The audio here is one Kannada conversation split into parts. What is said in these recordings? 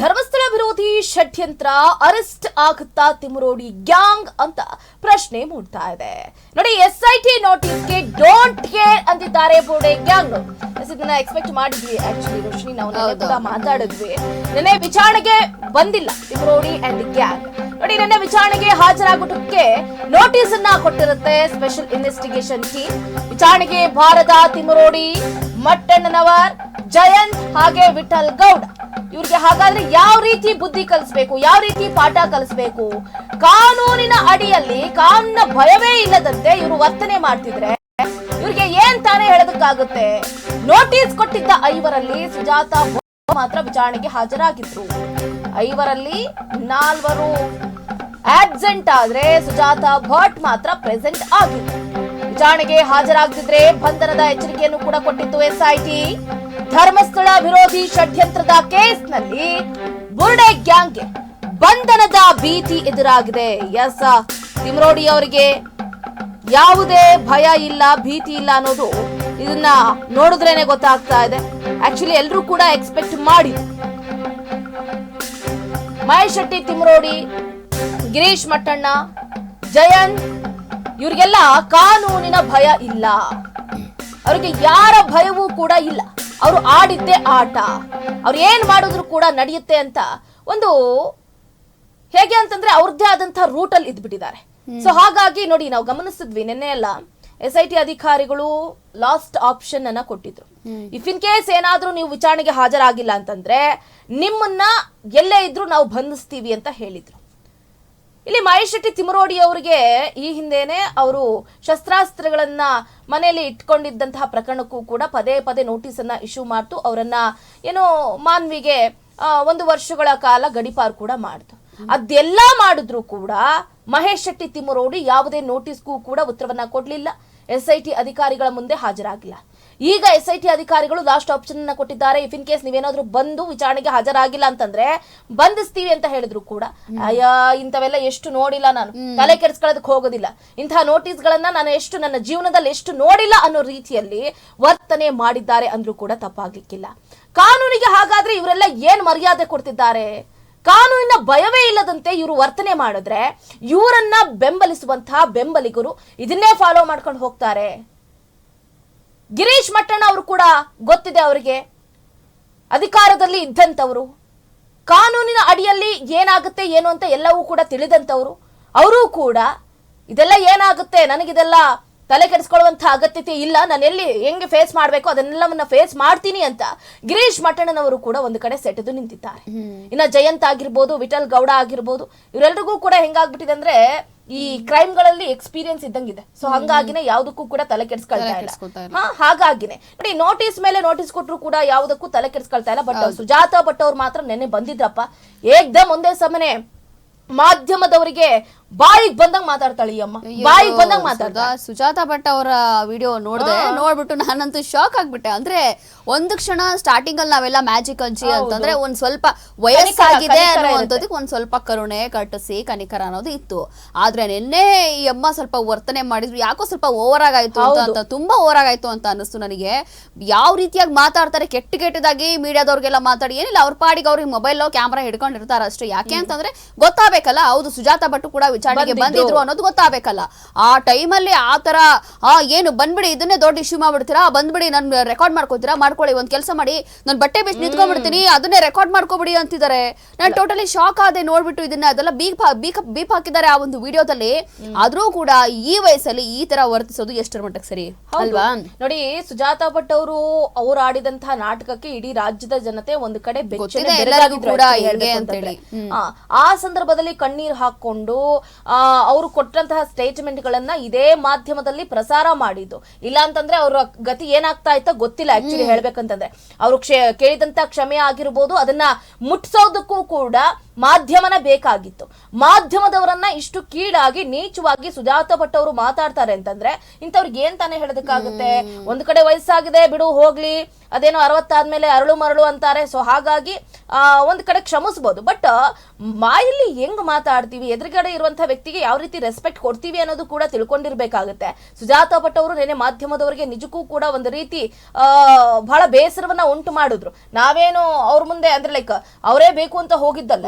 ಧರ್ಮಸ್ಥಳ ವಿರೋಧಿ ಷಡ್ಯಂತ್ರ ಅರೆಸ್ಟ್ ಆಗುತ್ತಾ ತಿಮರೋಡಿ ಗ್ಯಾಂಗ್ ಅಂತ ಪ್ರಶ್ನೆ ಮೂಡ್ತಾ ಇದೆ. ನೋಡಿ ಎಸ್ ಐ ಟಿ ನೋಟಿಸ್ಗೆ ಡೋಂಟ್ ಕೇರ್ ಅಂತಿದ್ದಾರೆ ಬೋಡೆ ಗ್ಯಾಂಗ್ ಇದನ್ನ ಎಕ್ಸ್ಪೆಕ್ಟ್ ಮಾಡಿದ್ವಿ ಆಕ್ಚುಲಿ ರೋಶಿನಿ ನಾವು ಕೂಡ ಮಾತಾಡಿದ್ವಿ. ನಿನ್ನೆ ವಿಚಾರಣೆಗೆ ಬಂದಿಲ್ಲ ತಿಮರೋಡಿ ಅಂಡ್ ಗ್ಯಾಂಗ್ ನೋಡಿ ನಿನ್ನೆ ವಿಚಾರಣೆಗೆ ಹಾಜರಾಗುವುದಕ್ಕೆ ನೋಟಿಸ್ ಅನ್ನ ಕೊಟ್ಟಿರುತ್ತೆ ಸ್ಪೆಷಲ್ ಇನ್ವೆಸ್ಟಿಗೇಷನ್ ಟೀಮ್ ವಿಚಾರಣೆಗೆ ಭಾರತ ತಿಮರೋಡಿ ಮಟ್ಟಣ್ಣನವರ್ ಜಯಂತ್ ಹಾಗೆ ವಿಠಲ್ ಗೌಡ. ಇವ್ರಿಗೆ ಹಾಗಾದ್ರೆ ಯಾವ ರೀತಿ ಬುದ್ಧಿ ಕಲಿಸ್ಬೇಕು, ಯಾವ ರೀತಿ ಪಾಠ ಕಲಿಸ್ಬೇಕು? ಕಾನೂನಿನ ಅಡಿಯಲ್ಲಿ ಕಾನೂನಿನ ಭಯವೇ ಇಲ್ಲದಂತೆ ಇವರು ವರ್ತನೆ ಮಾಡ್ತಿದ್ರೆ ಇವ್ರಿಗೆ ಏನ್ ತಾನೇ ಹೇಳೋದಕ್ಕಾಗುತ್ತೆ? ನೋಟಿಸ್ ಕೊಟ್ಟಿದ್ದ ಐವರಲ್ಲಿ ಸುಜಾತ ಮಾತ್ರ ವಿಚಾರಣೆಗೆ ಹಾಜರಾಗಿದ್ರು. ಐವರಲ್ಲಿ ನಾಲ್ವರು ಆಬ್ಸೆಂಟ್ ಆದ್ರೆ ಸುಜಾತ ಭಟ್ ಮಾತ್ರ ಪ್ರೆಸೆಂಟ್ ಆಗಿದ್ರು. ವಿಚಾರಣೆಗೆ ಹಾಜರಾಗದಿದ್ರೆ ಬಂಧನದ ಎಚ್ಚರಿಕೆಯನ್ನು ಕೂಡ ಕೊಟ್ಟಿತ್ತು ಎಸ್ಐಟಿ. ಧರ್ಮಸ್ಥಳ ವಿರೋಧಿ ಷಡ್ಯಂತ್ರದ ಕೇಸ್ನಲ್ಲಿ ಬುರ್ಡೆ ಗ್ಯಾಂಗ್ಗೆ ಬಂಧನದ ಭೀತಿ ಎದುರಾಗಿದೆ. ಎಸ್, ತಿಮ್ರೋಡಿ ಅವರಿಗೆ ಯಾವುದೇ ಭಯ ಇಲ್ಲ, ಭೀತಿ ಇಲ್ಲ ಅನ್ನೋದು ಇದನ್ನ ನೋಡಿದ್ರೇನೆ ಗೊತ್ತಾಗ್ತಾ ಇದೆ. ಆಕ್ಚುಲಿ ಎಲ್ಲರೂ ಕೂಡ ಎಕ್ಸ್ಪೆಕ್ಟ್ ಮಾಡಿ. ಮಹೇಶ್ ಶೆಟ್ಟಿ, ತಿಮ್ರೋಡಿ, ಗಿರೀಶ್ ಮಟ್ಟಣ್ಣ, ಜಯಂತ್, ಇವರಿಗೆಲ್ಲ ಕಾನೂನಿನ ಭಯ ಇಲ್ಲ. ಅವರಿಗೆ ಯಾರ ಭಯವೂ ಕೂಡ ಇಲ್ಲ. ಅವರು ಆಡಿದ್ದೇ ಆಟ. ಅವ್ರು ಏನ್ ಮಾಡಿದ್ರು ಕೂಡ ನಡೆಯುತ್ತೆ ಅಂತ ಒಂದು ಹೇಗೆ ಅಂತಂದ್ರೆ ಅವ್ರದ್ದೇ ಆದಂತಹ ರೂಟಲ್ಲಿ ಅಲ್ಲಿ ಇದ್ಬಿಟ್ಟಿದ್ದಾರೆ ಸೊ ಹಾಗಾಗಿ ನೋಡಿ ನಾವು ಗಮನಿಸಿದ್ವಿ ನಿನ್ನೆ ಎಲ್ಲ ಎಸ್ ಐ ಟಿ ಅಧಿಕಾರಿಗಳು ಲಾಸ್ಟ್ ಆಪ್ಷನ್ ಅನ್ನ ಕೊಟ್ಟಿದ್ರು. ಇಫ್ ಇನ್ ಕೇಸ್ ಏನಾದ್ರೂ ನೀವು ವಿಚಾರಣೆಗೆ ಹಾಜರಾಗಿಲ್ಲ ಅಂತಂದ್ರೆ ನಿಮ್ಮನ್ನ ಎಲ್ಲೇ ಇದ್ರೂ ನಾವು ಬಂಧಿಸ್ತೀವಿ ಅಂತ ಹೇಳಿದ್ರು. ಇಲ್ಲಿ ಮಹೇಶ್ ಶೆಟ್ಟಿ ತಿಮರೋಡಿ ಅವರಿಗೆ ಈ ಹಿಂದೆನೆ ಅವರು ಶಸ್ತ್ರಾಸ್ತ್ರಗಳನ್ನ ಮನೆಯಲ್ಲಿ ಇಟ್ಕೊಂಡಿದ್ದಂತಹ ಪ್ರಕರಣಕ್ಕೂ ಕೂಡ ಪದೇ ಪದೇ ನೋಟಿಸ್ ಅನ್ನ ಇಶ್ಯೂ ಮಾಡ್ತು. ಅವರನ್ನ ಏನೋ ಮಾನ್ವಿಗೆ ಒಂದು ವರ್ಷಗಳ ಕಾಲ ಗಡಿಪಾರು ಕೂಡ ಮಾಡ್ತು. ಅದೆಲ್ಲ ಮಾಡಿದ್ರು ಕೂಡ ಮಹೇಶ್ ಶೆಟ್ಟಿ ತಿಮರೋಡಿ ಯಾವುದೇ ನೋಟಿಸ್ಗೂ ಕೂಡ ಉತ್ತರವನ್ನ ಕೊಡಲಿಲ್ಲ. ಎಸ್ ಅಧಿಕಾರಿಗಳ ಮುಂದೆ ಹಾಜರಾಗಿಲ್ಲ. ಈಗ ಎಸ್ ಐ ಟಿ ಅಧಿಕಾರಿಗಳು ಲಾಸ್ಟ್ ಆಪ್ಷನ್ ಅನ್ನ ಕೊಟ್ಟಿದ್ದಾರೆ. ಇಫ್ ಇನ್ ಕೇಸ್ ನೀವೇನಾದ್ರೂ ಬಂದು ವಿಚಾರಣೆಗೆ ಹಾಜರಾಗಿಲ್ಲ ಅಂತಂದ್ರೆ ಬಂಧಿಸ್ತೀವಿ ಅಂತ ಹೇಳಿದ್ರು ಕೂಡ. ಅಯ್ಯ ಇಂಥವೆಲ್ಲ ಎಷ್ಟು ನೋಡಿಲ್ಲ ನಾನು. ತಲೆ ಕೆಡಿಸ್ಕೊಳ್ಳೋದಕ್ಕೆ ಹೋಗೋದಿಲ್ಲ. ಇಂತಹ ನೋಟಿಸ್ ಗಳನ್ನ ನಾನು ಎಷ್ಟು ನನ್ನ ಜೀವನದಲ್ಲಿ ಎಷ್ಟು ನೋಡಿಲ್ಲ ಅನ್ನೋ ರೀತಿಯಲ್ಲಿ ವರ್ತನೆ ಮಾಡಿದ್ದಾರೆ ಅಂದ್ರೂ ಕೂಡ ತಪ್ಪಾಗ್ಲಿಕ್ಕಿಲ್ಲ. ಕಾನೂನಿಗೆ ಹಾಗಾದ್ರೆ ಇವರೆಲ್ಲ ಏನ್ ಮರ್ಯಾದೆ ಕೊಡ್ತಿದ್ದಾರೆ? ಕಾನೂನಿನ ಭಯವೇ ಇಲ್ಲದಂತೆ ಇವರು ವರ್ತನೆ ಮಾಡಿದ್ರೆ ಇವರನ್ನ ಬೆಂಬಲಿಸುವಂತಹ ಬೆಂಬಲಿಗರು ಇದನ್ನೇ ಫಾಲೋ ಮಾಡ್ಕೊಂಡು ಹೋಗ್ತಾರೆ. ಗಿರೀಶ್ ಮಟ್ಟಣ್ಣ ಅವರು ಕೂಡ ಗೊತ್ತಿದೆ ಅವರಿಗೆ. ಅಧಿಕಾರದಲ್ಲಿ ಇದ್ದಂಥವರು. ಕಾನೂನಿನ ಅಡಿಯಲ್ಲಿ ಏನಾಗುತ್ತೆ ಏನು ಅಂತ ಎಲ್ಲವೂ ಕೂಡ ತಿಳಿದಂಥವರು. ಅವರೂ ಕೂಡ ಇದೆಲ್ಲ ಏನಾಗುತ್ತೆ ನನಗಿದೆಲ್ಲ ತಲೆ ಕೆಡಿಸ್ಕೊಳ್ಳುವಂಥ ಅಗತ್ಯತೆ ಇಲ್ಲ ನಾನು ಎಲ್ಲಿ ಹೆಂಗೆ ಫೇಸ್ ಮಾಡಬೇಕು ಅದನ್ನೆಲ್ಲವನ್ನ ಫೇಸ್ ಮಾಡ್ತೀನಿ ಅಂತ ಗಿರೀಶ್ ಮಟ್ಟಣ್ಣನವರು ಕೂಡ ಒಂದು ಕಡೆ ಸೆಟೆದು ನಿಂತಿದ್ದಾರೆ. ಇನ್ನ ಜಯಂತ್ ಆಗಿರ್ಬೋದು ವಿಠಲ್ ಗೌಡ ಆಗಿರ್ಬೋದು ಇವರೆಲ್ಲರಿಗೂ ಕೂಡ ಹೆಂಗಾಗ್ಬಿಟ್ಟಿದೆ ಅಂದ್ರೆ ಈ ಕ್ರೈಮ್ಗಳಲ್ಲಿ ಎಕ್ಸ್ಪೀರಿಯನ್ಸ್ ಇದ್ದಂಗಿದೆ ಸೊ ಹಂಗಾಗಿನೇ ಯಾವ್ದಕ್ಕೂ ಕೂಡ ತಲೆ ಕೆಡಿಸ್ಕೊಳ್ತಾ ಇಲ್ಲ. ಹಾ ಹಾಗಾಗಿನೇ. ನೋಡಿ ನೋಟಿಸ್ ಮೇಲೆ ನೋಟಿಸ್ ಕೊಟ್ಟರು ಕೂಡ ಯಾವುದಕ್ಕೂ ತಲೆ ಕೆಡ್ಸ್ಕೊಳ್ತಾ ಇಲ್ಲ. ಬಟ್ ಸುಜಾತ ಭಟ್ ಅವ್ರು ಮಾತ್ರ ನೆನ್ನೆ ಬಂದಿದ್ರಪ್ಪ. ಏಕ್ದಮ್ ಒಂದೇ ಸಮನೆ ಮಾಧ್ಯಮದವರಿಗೆ ಬಾಯಿಗೆ ಬಂದಂಗ್ ಮಾತಾಡ್ತಾಳೆ ಈ ಅಮ್ಮ. ಬಾಯಿಗೆ ಬಂದಂಗ್ ಮಾತಾಡ್ದ ಸುಜಾ- ಸುಜಾತಾ ಭಟ್ ಅವರ ವಿಡಿಯೋ ನೋಡಿದೆ ನೋಡ್ಬಿಟ್ಟು ನಾನಂತೂ ಶಾಕ್ ಆಗ್ಬಿಟ್ಟೆ. ಅಂದ್ರೆ ಒಂದು ಕ್ಷಣ ಸ್ಟಾರ್ಟಿಂಗ್ ಅಲ್ಲಿ ನಾವೆಲ್ಲ ಮ್ಯಾಜಿಕ್ ಅಂಜಿ ಅಂತಂದ್ರೆ ಒಂದ್ ಸ್ವಲ್ಪ ವಯಸ್ಸಾಗಿದೆ ಅನ್ನುವಂಥದ್ದಕ್ಕೆ ಒಂದ್ ಸ್ವಲ್ಪ ಕರುಣೆ ಕಟಸಿ ಕನಿಕರ ಅನ್ನೋದು ಇತ್ತು. ಆದ್ರೆ ನಿನ್ನೆ ಈ ಅಮ್ಮ ಸ್ವಲ್ಪ ವರ್ತನೆ ಮಾಡಿದ್ರು. ಯಾಕೋ ಸ್ವಲ್ಪ ಓವರ್ ಆಗಾಯ್ತು ಅಂತ ಅಂತ ತುಂಬಾ ಓವರ್ ಆಗಾಯ್ತು ಅಂತ ಅನಿಸ್ತು ನನಗೆ. ಯಾವ ರೀತಿಯಾಗಿ ಮಾತಾಡ್ತಾರೆ ಕೆಟ್ಟ ಕೆಟ್ಟದಾಗಿ ಮೀಡಿಯಾದವ್ರಿಗೆಲ್ಲ ಮಾತಾಡಿ ಏನಿಲ್ಲ ಅವ್ರ ಪಾಡಿಗೆ ಅವ್ರಿಗೆ ಮೊಬೈಲ್ ಕ್ಯಾಮ್ರಾ ಹಿಡ್ಕೊಂಡಿರ್ತಾರ ಅಷ್ಟೇ ಯಾಕೆ ಅಂತಂದ್ರೆ ಗೊತ್ತಾಗಬೇಕಲ್ಲ. ಹೌದು ಸುಜಾತಾ ಭಟ್ ಕೂಡ ವಿಚಾರಣೆಗೆ ಬಂದಿದ್ರು ಅನ್ನೋದು ಗೊತ್ತಾಗಬೇಕಲ್ಲ. ಆ ಟೈಮಲ್ಲಿ ಆ ತರ ಆ ಏನು ಬಂದ್ಬಿಡಿ ಇದನ್ನೇ ದೊಡ್ಡ ಇಶ್ಯೂ ಮಾಡ್ಬಿಡ್ತೀರಾ? ಬಂದ್ಬಿಡಿ ನಾನು ರೆಕಾರ್ಡ್ ಮಾಡ್ಕೋತೀರಾ? ಮಾಡ್ಕೊಳ್ಳಿ ಒಂದ್ ಕೆಲಸ ಮಾಡಿ. ನಾನು ಬಟ್ಟೆ ಬಿಸಿ ನಿಂತ್ಕೊಂಡ್ಬಿಡ್ತೀನಿ ಅದನ್ನೇ ರೆಕಾರ್ಡ್ ಮಾಡ್ಕೊಬಿಡಿ ಅಂತಿದ್ದಾರೆ. ನಾನು ಟೋಟಲಿ ಶಾಕ್ ಆದೆ ನೋಡ್ಬಿಟ್ಟು ಇದನ್ನ ಅದೆಲ್ಲ ಬೀಪ್ ಬೀಕ್ ಬೀಪ್ ಹಾಕಿದ್ದಾರೆ ಆ ಒಂದು ವಿಡಿಯೋದಲ್ಲಿ. ಆದ್ರೂ ಕೂಡ ಈ ವಯಸ್ಸಲ್ಲಿ ಈ ತರ ವರ್ತಿಸೋದು ಎಷ್ಟರ ಮಟ್ಟಕ್ಕೆ ಸರಿ? ಅಲ್ವಾ? ನೋಡಿ ಸುಜಾತ ಭಟ್ ಅವರು ಅವ್ರು ಆಡಿದಂತಹ ನಾಟಕಕ್ಕೆ ಇಡೀ ರಾಜ್ಯದ ಜನತೆ ಒಂದು ಕಡೆ ಬೆಚ್ಚನೆ ಬೆರಗಾಗಿದ್ರು ಹೇಳ್ಬೇಕು ಆ, ಸಂದರ್ಭದಲ್ಲಿ ಕಣ್ಣೀರ್ ಹಾಕೊಂಡು ಅವರು ಕೊಟ್ಟಂತಹ ಸ್ಟೇಟ್ಮೆಂಟ್ ಗಳನ್ನ ಇದೇ ಮಾಧ್ಯಮದಲ್ಲಿ ಪ್ರಸಾರ ಮಾಡಿದ್ದು. ಇಲ್ಲ ಅಂತಂದ್ರೆ ಅವರ ಗತಿ ಏನಾಗ್ತಾ ಇತ್ತೋ ಗೊತ್ತಿಲ್ಲ ಆಕ್ಚುಲಿ ಹೇಳ್ಬೇಕಂತಂದ್ರೆ. ಅವರು ಕ್ಷ ಕೇಳಿದಂತ ಕ್ಷಮೆ ಆಗಿರ್ಬೋದು ಅದನ್ನ ಮುಟ್ಸೋದಕ್ಕೂ ಕೂಡ ಮಾಧ್ಯಮನ ಬೇಕಾಗಿತ್ತು. ಮಾಧ್ಯಮದವರನ್ನ ಇಷ್ಟು ಕೀಳಾಗಿ ನೀಚವಾಗಿ ಸುಜಾತ ಭಟ್ ಅವರು ಮಾತಾಡ್ತಾರೆ ಅಂತಂದ್ರೆ ಇಂಥವ್ರಿಗೆ ಏನ್ ತಾನೇ ಹೇಳೋದಕ್ಕಾಗುತ್ತೆ? ಒಂದ್ ಕಡೆ ವಯಸ್ಸಾಗಿದೆ ಬಿಡು ಹೋಗ್ಲಿ. ಅದೇನೋ ಅರವತ್ತಾದ್ಮೇಲೆ ಅರಳು ಮರಳು ಅಂತಾರೆ. ಸೊ ಹಾಗಾಗಿ ಆ, ಒಂದ್ ಕಡೆ ಕ್ಷಮಿಸ್ಬೋದು. ಬಟ್ ಮಾಯಲ್ಲಿ ಹೆಂಗ್ ಮಾತಾಡ್ತೀವಿ? ಎದುರುಗಡೆ ಇರುವಂತ ಇರುವಂತ ವ್ಯಕ್ತಿಗೆ ಯಾವ ರೀತಿ ರೆಸ್ಪೆಕ್ಟ್ ಕೊಡ್ತೀವಿ ಅನ್ನೋದು ಕೂಡ ತಿಳ್ಕೊಂಡಿರ್ಬೇಕಾಗುತ್ತೆ. ಸುಜಾತಾ ಭಟ್ ಅವರು ನೆನೆ ಮಾಧ್ಯಮದವರಿಗೆ ನಿಜಕ್ಕೂ ಕೂಡ ಒಂದು ರೀತಿ ಆ ಬಹಳ ಬೇಸರವನ್ನ ಉಂಟು ಮಾಡಿದ್ರು. ನಾವೇನು ಅವ್ರ ಮುಂದೆ ಅಂದ್ರೆ ಲೈಕ್ ಅವರೇ ಬೇಕು ಅಂತ ಹೋಗಿದ್ದಲ್ಲ.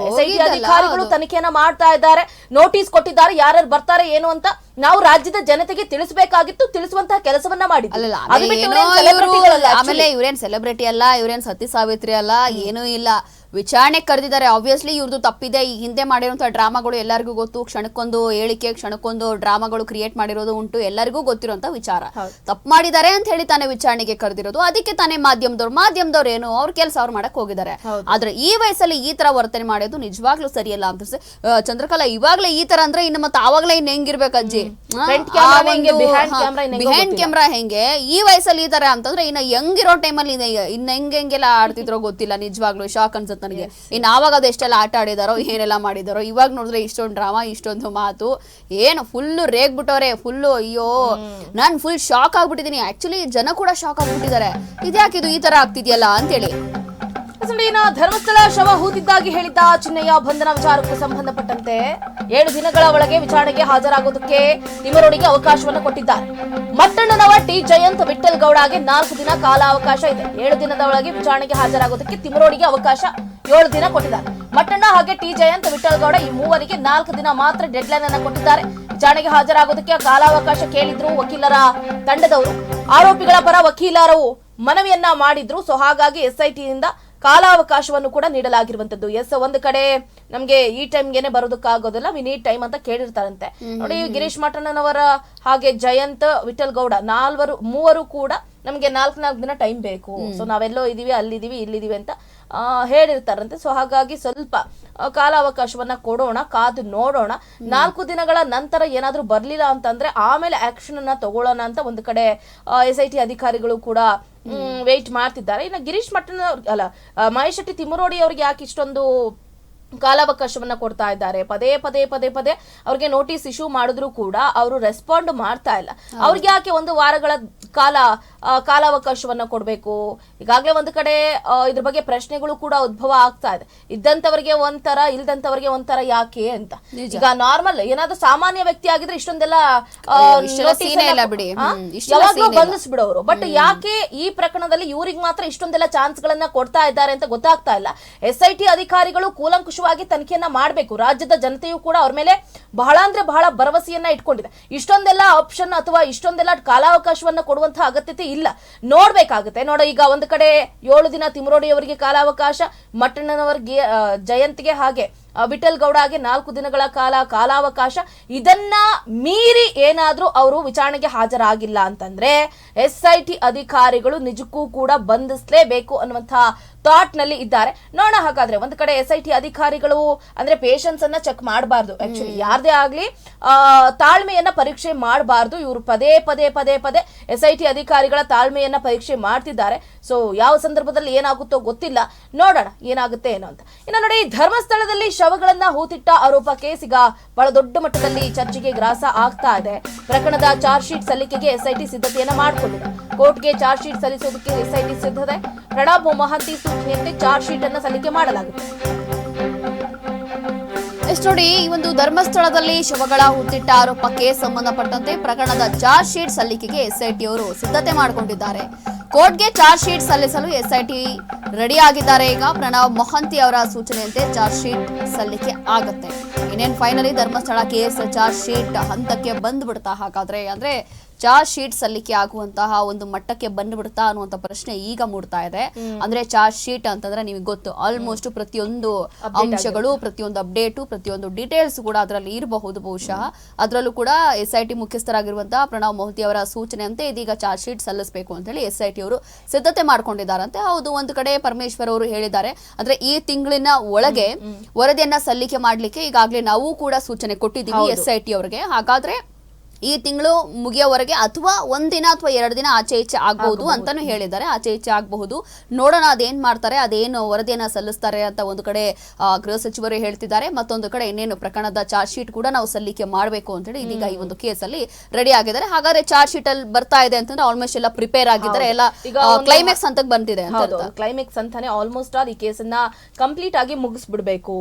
ಅಧಿಕಾರಿಗಳು. ತನಿಖೆಯನ್ನ ಮಾಡ್ತಾ ಇದ್ದಾರೆ. ನೋಟಿಸ್ ಕೊಟ್ಟಿದ್ದಾರೆ. ಯಾರ್ಯಾರು ಬರ್ತಾರೆ ಏನು ಅಂತ ನಾವು ರಾಜ್ಯದ ಜನತೆಗೆ ತಿಳಿಸಬೇಕಾಗಿತ್ತು ತಿಳಿಸುವಂತಹ ಕೆಲಸವನ್ನ ಮಾಡಿದ್ರು. ಆಮೇಲೆ ಇವ್ರೇನ್ ಸೆಲೆಬ್ರಿಟಿ ಅಲ್ಲ ಇವ್ರೇನ್ ಸತಿ ಸಾವಿತ್ರಿ ಅಲ್ಲ ಏನೂ ಇಲ್ಲ. ವಿಚಾರಣೆ ಕರೆದಿದ್ದಾರೆ. ಆಬ್ವಿಯಸ್ಲಿ ಇವ್ರದ್ದು ತಪ್ಪಿದೆ. ಈ ಹಿಂದೆ ಮಾಡಿರುವಂತಹ ಡ್ರಾಮಾಗಳು ಎಲ್ಲರಿಗೂ ಗೊತ್ತು. ಕ್ಷಣಕ್ಕೊಂದು ಹೇಳಿಕೆ ಕ್ಷಣಕ್ಕೊಂದು ಡ್ರಾಮಾಗಳು ಕ್ರಿಯೇಟ್ ಮಾಡಿರೋದು ಉಂಟು. ಎಲ್ಲರಿಗೂ ಗೊತ್ತಿರುವಂತಹ ವಿಚಾರ. ತಪ್ಪು ಮಾಡಿದ್ದಾರೆ ಅಂತ ಹೇಳಿ ತಾನೇ ವಿಚಾರಣೆಗೆ ಕರೆದಿರೋದು. ಅದಕ್ಕೆ ತಾನೇ ಮಾಧ್ಯಮದವ್ರು ಮಾಧ್ಯಮದವ್ರು ಏನು? ಅವ್ರ ಕೆಲಸ ಅವ್ರು ಮಾಡಕ್ ಹೋಗಿದ್ದಾರೆ. ಆದ್ರೆ ಈ ವಯಸ್ಸಲ್ಲಿ ಈ ತರ ವರ್ತನೆ ಮಾಡೋದು ನಿಜವಾಗ್ಲೂ ಸರಿಯಲ್ಲ ಅಂತ. ಚಂದ್ರಕಲಾ ಇವಾಗ್ಲೇ ಈ ತರ ಅಂದ್ರೆ ಇನ್ನು ಮತ್ತೆ ಆವಾಗ್ಲೇ ಇನ್ನು ಹೆಂಗಿರ್ಬೇಕು ಅಜ್ಜಿ? ಬಿಹೈಂಡ್. ಕ್ಯಾಮ್ರಾ ಹೆಂಗೆ? ಈ ವಯಸ್ಸಲ್ಲಿ ಈ ತರ ಅಂತಂದ್ರೆ ಇನ್ನ ಹೆಂಗಿರೋ ಟೈಮಲ್ಲಿ ಇನ್ನ ಹೆಂಗ್ ಹೆಂಗೆಲ್ಲ ಆಡ್ತಿದ್ರೋ ಗೊತ್ತಿಲ್ಲ ನಿಜವಾಗ್ಲೂ. ಶಾಕ್ ಅನ್ಸುತ್ತೆ ನನಗೆ. ಇನ್ನು ಆವಾಗ ಅದು ಎಷ್ಟೆಲ್ಲ ಆಟ ಆಡಿದಾರೋ ಏನೆಲ್ಲ ಮಾಡಿದಾರೋ ಇವಾಗ ನೋಡಿದ್ರೆ ಇಷ್ಟೊಂದು ಡ್ರಾಮಾ ಇಷ್ಟೊಂದು ಮಾತು. ಏನು ಫುಲ್ಲು ರೇಗ್ಬಿಟ್ಟವ್ರೆ ಫುಲ್ಲು ಅಯ್ಯೋ. ನಾನ್ ಫುಲ್ ಶಾಕ್ ಆಗ್ಬಿಟ್ಟಿದೀನಿ. ಆಕ್ಚುಲಿ ಜನ ಕೂಡ ಶಾಕ್ ಆಗ್ಬಿಟ್ಟಿದ್ದಾರೆ. ಇದ್ಯಾಕಿದು ಈ ತರ ಆಗ್ತಿದೆಯಲ್ಲ ಅಂತೇಳಿ. ಧರ್ಮಸ್ಥಳ ಶವ ಹೂತಿದ್ದಾಗಿ ಹೇಳಿದ್ದ ಚಿನ್ನಯ್ಯ ಬಂಧನ ವಿಚಾರಕ್ಕೆ ಸಂಬಂಧಪಟ್ಟಂತೆ ಏಳು ದಿನಗಳ ಒಳಗೆ ವಿಚಾರಣೆಗೆ ಹಾಜರಾಗೋದಕ್ಕೆ ತಿಮರೋಡಿಗೆ ಅವಕಾಶವನ್ನು ಕೊಟ್ಟಿದ್ದಾರೆ. ಮಟ್ಟಣ್ಣನವ ಟಿ. ಜಯಂತ್ ವಿಠಲ್ ಗೌಡಗೆ ನಾಲ್ಕು ದಿನ ಕಾಲಾವಕಾಶ ಇದೆ. ಏಳು ದಿನದ ಒಳಗೆ ವಿಚಾರಣೆಗೆ ಹಾಜರಾಗೋದಕ್ಕೆ ತಿಮರೋಡಿಗೆ ಅವಕಾಶ ಏಳು ದಿನ ಕೊಟ್ಟಿದ್ದಾರೆ. ಮಟ್ಟಣ್ಣ ಹಾಗೆ ಟಿ ಜಯಂತ್ ವಿಠಲ್ಗೌಡ ಈ ಮೂವರಿಗೆ ನಾಲ್ಕು ದಿನ ಮಾತ್ರ ಡೆಡ್ಲೈನ್ ಅನ್ನ ಕೊಟ್ಟಿದ್ದಾರೆ. ವಿಚಾರಣೆಗೆ ಹಾಜರಾಗೋದಕ್ಕೆ ಕಾಲಾವಕಾಶ ಕೇಳಿದ್ರು ವಕೀಲರ ತಂಡದವರು. ಆರೋಪಿಗಳ ಪರ ವಕೀಲರು ಮನವಿಯನ್ನ ಮಾಡಿದ್ರು. ಸೊ ಹಾಗಾಗಿ ಎಸ್ಐಟಿಯಿಂದ ಕಾಲಾವಕಾಶವನ್ನು ಕೂಡ ನೀಡಲಾಗಿರುವಂತದ್ದು. ಎಸ್ ಒಂದು ಕಡೆ ನಮ್ಗೆ ಈ ಟೈಮ್ಗೆನೆ ಬರೋದಕ್ಕಾಗೋದಿಲ್ಲ. ವಿ ನೀಡ್ ಟೈಮ್ ಅಂತ ಕೇಳಿರ್ತಾರಂತೆ. ನೋಡಿ ಗಿರೀಶ್ ಮಠಣ್ಣನವರ ಹಾಗೆ ಜಯಂತ್ ವಿಠಲ್ ಗೌಡ ನಾಲ್ವರು ಮೂವರು ಕೂಡ ನಮ್ಗೆ ನಾಲ್ಕು ನಾಲ್ಕು ದಿನ ಟೈಮ್ ಬೇಕು. ಸೊ ನಾವೆಲ್ಲೋ ಇದೀವಿ ಅಲ್ಲಿದ್ದೀವಿ ಇಲ್ಲಿದ್ದೀವಿ ಅಂತ ಹೇಳಿರ್ತಾರಂತೆ. ಸೊ ಹಾಗಾಗಿ ಸ್ವಲ್ಪ ಕಾಲಾವಕಾಶವನ್ನ ಕೊಡೋಣ ಕಾದು ನೋಡೋಣ. ನಾಲ್ಕು ದಿನಗಳ ನಂತರ ಏನಾದರೂ ಬರಲಿಲ್ಲ ಅಂತಂದ್ರೆ ಆಮೇಲೆ ಆಕ್ಷನ್ ಅನ್ನ ತಗೊಳ್ಳೋಣ ಅಂತ ಒಂದು ಕಡೆ ಎಸ್ ಐ ಟಿ ಅಧಿಕಾರಿಗಳು ಕೂಡ ವೇಟ್ ಮಾಡ್ತಿದ್ದಾರೆ. ಇನ್ನು ಗಿರೀಶ್ ಮಟ್ಟನ ಅಲ್ಲ ಮಹೇಶ್ ಶೆಟ್ಟಿ ತಿಮ್ಮರೋಡಿ ಅವ್ರಿಗೆ ಯಾಕೆ ಇಷ್ಟೊಂದು ಕಾಲಾವಕಾಶವನ್ನ ಕೊಡ್ತಾ ಇದ್ದಾರೆ. ಪದೇ ಪದೇ ಪದೇ ಪದೇ ಅವ್ರಿಗೆ ನೋಟಿಸ್ ಇಶ್ಯೂ ಮಾಡಿದ್ರು ಕೂಡ ಅವರು ರೆಸ್ಪಾಂಡ್ ಮಾಡ್ತಾ ಇಲ್ಲ. ಅವ್ರಿಗೆ ಯಾಕೆ ಒಂದು ವಾರಗಳ ಕಾಲ ಕಾಲಾವಕಾಶವನ್ನ ಕೊಡ್ಬೇಕು? ಈಗಾಗಲೇ ಒಂದು ಕಡೆ ಇದ್ರ ಬಗ್ಗೆ ಪ್ರಶ್ನೆಗಳು ಕೂಡ ಉದ್ಭವ ಆಗ್ತಾ ಇದೆ. ಇದ್ದಂತವರಿಗೆ ಒಂಥರ ಇಲ್ದಂತವರಿಗೆ ಒಂಥರ ಯಾಕೆ ಅಂತ. ಈಗ ನಾರ್ಮಲ್ ಏನಾದ್ರೂ ಸಾಮಾನ್ಯ ವ್ಯಕ್ತಿ ಆಗಿದ್ರೆ ಇಷ್ಟೊಂದೆಲ್ಲ ಯಾವಾಗ್ಲೂ. ಬಂಧಿಸ್ಬಿಡೋರು. ಬಟ್ ಯಾಕೆ ಈ ಪ್ರಕರಣದಲ್ಲಿ ಇವ್ರಿಗೆ ಮಾತ್ರ ಇಷ್ಟೊಂದೆಲ್ಲ ಚಾನ್ಸ್ ಗಳನ್ನ ಕೊಡ್ತಾ ಇದ್ದಾರೆ ಅಂತ ಗೊತ್ತಾಗ್ತಾ ಇಲ್ಲ. ಎಸ್ ಐ ಟಿ ಅಧಿಕಾರಿಗಳು ಕೂಲಂಕುಷವಾಗಿ ತನಿಖೆಯನ್ನ ಮಾಡಬೇಕು. ರಾಜ್ಯದ ಜನತೆಯು ಕೂಡ ಅವ್ರ ಮೇಲೆ ಬಹಳ ಅಂದ್ರೆ ಬಹಳ ಭರವಸೆಯನ್ನ ಇಟ್ಕೊಂಡಿದೆ. ಇಷ್ಟೊಂದೆಲ್ಲ ಆಪ್ಷನ್ ಅಥವಾ ಇಷ್ಟೊಂದೆಲ್ಲ ಕಾಲಾವಕಾಶವನ್ನ ಕೊಡುವಂತಹ ಅಗತ್ಯತೆ ಇಲ್ಲ. ನೋಡ್ಬೇಕಾಗುತ್ತೆ. ನೋಡ, ಈಗ ಒಂದು ಕಡೆ ಏಳು ದಿನ ತಿಮರೋಡಿ ಅವರಿಗೆ ಕಾಲಾವಕಾಶ ಮಟ್ಟಣ್ಣನವರಿಗೆ ಜಯಂತಿಗೆ ಹಾಗೆ. ವಿಠಲ್ ಗೌಡಗೆ ನಾಲ್ಕು ದಿನಗಳ ಕಾಲ ಕಾಲಾವಕಾಶ ಇದನ್ನ ಮೀರಿ ಏನಾದ್ರೂ ಅವರು ವಿಚಾರಣೆಗೆ ಹಾಜರಾಗಿಲ್ಲ ಅಂತಂದ್ರೆ ಎಸ್ ಐ ಟಿ ಅಧಿಕಾರಿಗಳು ನಿಜಕ್ಕೂ ಕೂಡ ಬಂಧಿಸಲೇಬೇಕು ಅನ್ನುವಂತಹ ಥಾಟ್ನಲ್ಲಿ ಇದ್ದಾರೆ. ನೋಡೋಣ ಹಾಗಾದ್ರೆ ಒಂದು ಕಡೆ ಎಸ್ ಐ ಟಿ ಅಧಿಕಾರಿಗಳು ಅಂದ್ರೆ ಪೇಷನ್ಸ್ ಅನ್ನ ಚೆಕ್ ಮಾಡಬಾರ್ದು. ಆಕ್ಚುಲಿ ಯಾರದೇ ಆಗ್ಲಿ ತಾಳ್ಮೆಯನ್ನ ಪರೀಕ್ಷೆ ಮಾಡಬಾರ್ದು. ಇವರು ಪದೇ ಪದೇ ಪದೇ ಪದೇ ಎಸ್ ಐ ಟಿ ಅಧಿಕಾರಿಗಳ ತಾಳ್ಮೆಯನ್ನ ಪರೀಕ್ಷೆ ಮಾಡ್ತಿದ್ದಾರೆ. ಸೊ ಯಾವ ಸಂದರ್ಭದಲ್ಲಿ ಏನಾಗುತ್ತೋ ಗೊತ್ತಿಲ್ಲ. ನೋಡೋಣ ಏನಾಗುತ್ತೆ ಏನೋ ಅಂತ. ಇನ್ನು ನೋಡಿ ಧರ್ಮಸ್ಥಳದಲ್ಲಿ ಶವಗಳನ್ನ ಹೂತಿಟ್ಟ ಆರೋಪ ಸಿಗ ಈಗ ಬಹಳ ದೊಡ್ಡ ಮಟ್ಟದಲ್ಲಿ ಚರ್ಚೆಗೆ ಗ್ರಾಸ ಆಗ್ತಾ ಇದೆ. ಪ್ರಕರಣದ ಚಾರ್ಜ್ ಶೀಟ್ ಸಲ್ಲಿಕೆಗೆ ಎಸ್ಐಟಿ ಸಿದ್ಧತೆಯನ್ನ ಮಾಡಿಕೊಂಡಿದೆ. ಕೋರ್ಟ್ಗೆ ಚಾರ್ಜ್ ಶೀಟ್ ಸಲ್ಲಿಸುವುದಕ್ಕೆ ಎಸ್ಐಟಿ ಸಿದ್ಧತೆ? ಪ್ರಣಬ್ ಮೊಹಂತಿ ಸೂಚನೆಯಂತೆ ಚಾರ್ಜ್ ಶೀಟ್ ಅನ್ನ ಸಲ್ಲಿಕೆ ಮಾಡಲಾಗಿದೆ. ಎಷ್ಟ್ ನೋಡಿ, ಈ ಒಂದು ಧರ್ಮಸ್ಥಳದಲ್ಲಿ ಶವಗಳ ಹುತ್ತಿಟ್ಟ ಆರೋಪಕ್ಕೆ ಸಂಬಂಧಪಟ್ಟಂತೆ ಪ್ರಕರಣದ ಚಾರ್ಜ್ ಶೀಟ್ ಸಲ್ಲಿಕೆಗೆ ಎಸ್ಐಟಿ ಅವರು ಸಿದ್ಧತೆ ಮಾಡಿಕೊಂಡಿದ್ದಾರೆ. ಕೋರ್ಟ್ಗೆ ಚಾರ್ಜ್ ಶೀಟ್ ಸಲ್ಲಿಸಲು ಎಸ್ಐಟಿ ರೆಡಿ ಆಗಿದ್ದಾರೆ ಈಗ ಪ್ರಣವ್ ಮೊಹಂತಿ ಅವರ ಸೂಚನೆಯಂತೆ ಚಾರ್ಜ್ ಶೀಟ್ ಸಲ್ಲಿಕೆ ಆಗುತ್ತೆ. ಇನ್ನೇನ್ finally Dharmasthala case charge sheet ಹಂತಕ್ಕೆ ಬಂದ್ಬಿಡ್ತಾ ಹಾಗಾದ್ರೆ, ಅಂದ್ರೆ ಚಾರ್ಜ್ ಶೀಟ್ ಸಲ್ಲಿಕೆ ಆಗುವಂತಹ ಒಂದು ಮಟ್ಟಕ್ಕೆ ಬಂದ್ಬಿಡ್ತಾ ಅನ್ನುವಂತ ಪ್ರಶ್ನೆ ಈಗ ಮೂಡ್ತಾ ಇದೆ. ಅಂದ್ರೆ ಚಾರ್ಜ್ ಶೀಟ್ ಅಂತಂದ್ರೆ ನಿಮಗೆ ಗೊತ್ತು. ಆಲ್ಮೋಸ್ಟ್ ಪ್ರತಿಯೊಂದು ಅಂಶಗಳು ಪ್ರತಿಯೊಂದು ಅಪ್ಡೇಟು ಪ್ರತಿಯೊಂದು ಡೀಟೇಲ್ಸ್ ಕೂಡ ಅದರಲ್ಲಿ ಇರಬಹುದು ಬಹುಶಃ. ಅದರಲ್ಲೂ ಕೂಡ ಎಸ್ ಐ ಟಿ ಮುಖ್ಯಸ್ಥರಾಗಿರುವಂತಹ ಪ್ರಣವ್ ಮೋದಿ ಅವರ ಸೂಚನೆಯಂತೆ ಇದೀಗ ಚಾರ್ಜ್ ಶೀಟ್ ಸಲ್ಲಿಸಬೇಕು ಅಂತ ಹೇಳಿ ಎಸ್ ಐ ಟಿ ಅವರು ಸಿದ್ಧತೆ ಮಾಡ್ಕೊಂಡಿದ್ದಾರಂತೆ. ಹೌದು ಒಂದು ಕಡೆ ಪರಮೇಶ್ವರ್ ಅವರು ಹೇಳಿದ್ದಾರೆ. ಅಂದ್ರೆ ಈ ತಿಂಗಳಿನ ಒಳಗೆ ವರದಿಯನ್ನ ಸಲ್ಲಿಕೆ ಮಾಡ್ಲಿಕ್ಕೆ ಈಗಾಗಲೇ ನಾವು ಕೂಡ ಸೂಚನೆ ಕೊಟ್ಟಿದ್ದೀವಿ ಎಸ್ ಐ ಟಿ ಅವರಿಗೆ. ಹಾಗಾದ್ರೆ ಈ ತಿಂಗಳು ಮುಗಿಯೋವರೆಗೆ ಅಥವಾ ಒಂದಿನ ಅಥವಾ ಎರಡು ದಿನ ಆಚೆ ಈಚೆ ಆಗ್ಬಹುದು ಅಂತಾನು ಹೇಳಿದ್ದಾರೆ. ಆಚೆ ಈಚೆ ಆಗಬಹುದು. ನೋಡೋಣ ಅದೇನ್ ಮಾಡ್ತಾರೆ ಅದೇನು ವರದಿಯನ್ನ ಸಲ್ಲಿಸ್ತಾರೆ ಅಂತ ಒಂದು ಕಡೆ ಆ, ಗೃಹ ಸಚಿವರು ಹೇಳ್ತಿದ್ದಾರೆ. ಮತ್ತೊಂದು ಕಡೆ ಇನ್ನೇನು ಪ್ರಕರಣದ ಚಾರ್ಜ್ ಶೀಟ್ ಕೂಡ ನಾವು ಸಲ್ಲಿಕೆ ಮಾಡಬೇಕು ಅಂತೇಳಿ ಇದೀಗ ಈ ಒಂದು ಕೇಸಲ್ಲಿ ರೆಡಿ ಆಗಿದ್ದಾರೆ. ಹಾಗಾದ್ರೆ ಚಾರ್ಜ್ ಶೀಟ್ ಅಲ್ಲಿ ಬರ್ತಾ ಇದೆ ಅಂತಂದ್ರೆ ಆಲ್ಮೋಸ್ಟ್ ಎಲ್ಲ ಪ್ರಿಪೇರ್ ಆಗಿದ್ದಾರೆ. ಎಲ್ಲ ಕ್ಲೈಮ್ಯಾಕ್ಸ್ ಅಂತ ಬಂದಿದೆ ಅಂತ. ಕ್ಲೈಮ್ಯಾಕ್ಸ್ ಅಂತಾನೆ ಆಲ್ಮೋಸ್ಟ್ ಆಲ್ ಈ ಕೇಸನ್ನ ಕಂಪ್ಲೀಟ್ ಆಗಿ ಮುಗಿಸ್ಬಿಡ್ಬೇಕು.